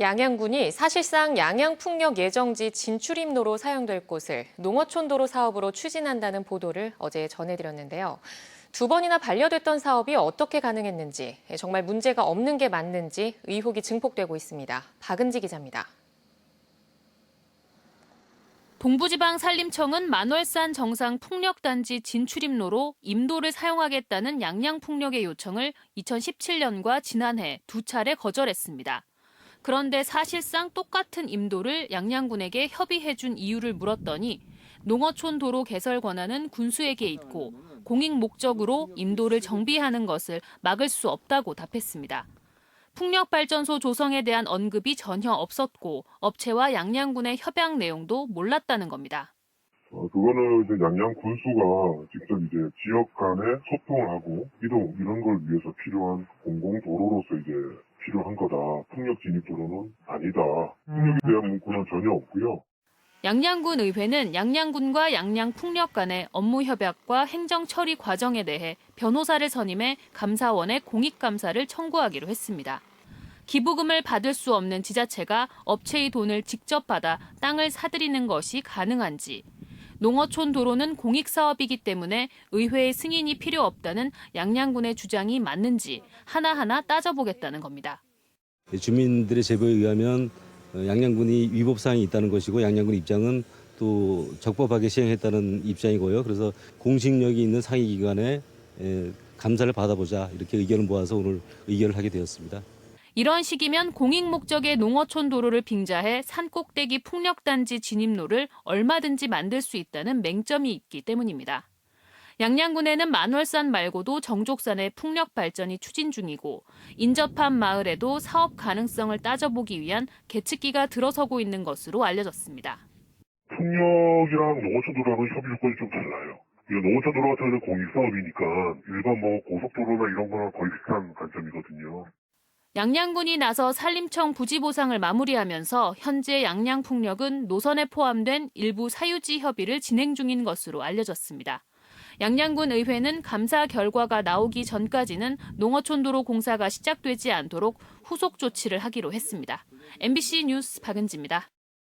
양양군이 사실상 양양풍력 예정지 진출입로로 사용될 곳을 농어촌도로 사업으로 추진한다는 보도를 어제 전해드렸는데요. 두 번이나 반려됐던 사업이 어떻게 가능했는지, 정말 문제가 없는 게 맞는지 의혹이 증폭되고 있습니다. 박은지 기자입니다. 동부지방 산림청은 만월산 정상 풍력단지 진출입로로 임도를 사용하겠다는 양양풍력의 요청을 2017년과 지난해 두 차례 거절했습니다. 그런데 사실상 똑같은 임도를 양양군에게 협의해준 이유를 물었더니 농어촌 도로 개설 권한은 군수에게 있고 공익 목적으로 임도를 정비하는 것을 막을 수 없다고 답했습니다. 풍력발전소 조성에 대한 언급이 전혀 없었고 업체와 양양군의 협약 내용도 몰랐다는 겁니다. 어, 그거는 이제 양양 군수가 직접 이제 지역 간에 소통을 하고 이동 이런 걸 위해서 필요한 공공도로로서 이제 필요한 거다. 풍력 진입 도로는 아니다. 풍력에 대한 문구는 전혀 없고요. 양양군 의회는 양양군과 양양 풍력 간의 업무 협약과 행정 처리 과정에 대해 변호사를 선임해 감사원에 공익 감사를 청구하기로 했습니다. 기부금을 받을 수 없는 지자체가 업체의 돈을 직접 받아 땅을 사들이는 것이 가능한지, 농어촌 도로는 공익사업이기 때문에 의회의 승인이 필요 없다는 양양군의 주장이 맞는지 하나하나 따져보겠다는 겁니다. 주민들의 제보에 의하면 어, 양양군이 위법 사항이 있다는 것이고 양양군 입장은 또 적법하게 시행했다는 입장이고요. 그래서 공식력이 있는 상위 기관에 에, 감사를 받아보자 이렇게 의견을 모아서 오늘 의결을 하게 되었습니다. 이런 식이면 공익 목적의 농어촌 도로를 빙자해 산 꼭대기 풍력단지 진입로를 얼마든지 만들 수 있다는 맹점이 있기 때문입니다. 양양군에는 만월산 말고도 정족산의 풍력 발전이 추진 중이고 인접한 마을에도 사업 가능성을 따져보기 위한 계측기가 들어서고 있는 것으로 알려졌습니다. 풍력이랑 농어촌 도로하고는 협의 조건이 좀 달라요. 이 농어촌 도로 같은 경우는 공익사업이니까 일반 뭐 고속도로나 이런 거랑 거의 비슷한 관점이거든요. 양양군이 나서 산림청 부지 보상을 마무리하면서 현재 양양풍력은 노선에 포함된 일부 사유지 협의를 진행 중인 것으로 알려졌습니다. 양양군 의회는 감사 결과가 나오기 전까지는 농어촌도로 공사가 시작되지 않도록 후속 조치를 하기로 했습니다. MBC 뉴스 박은지입니다.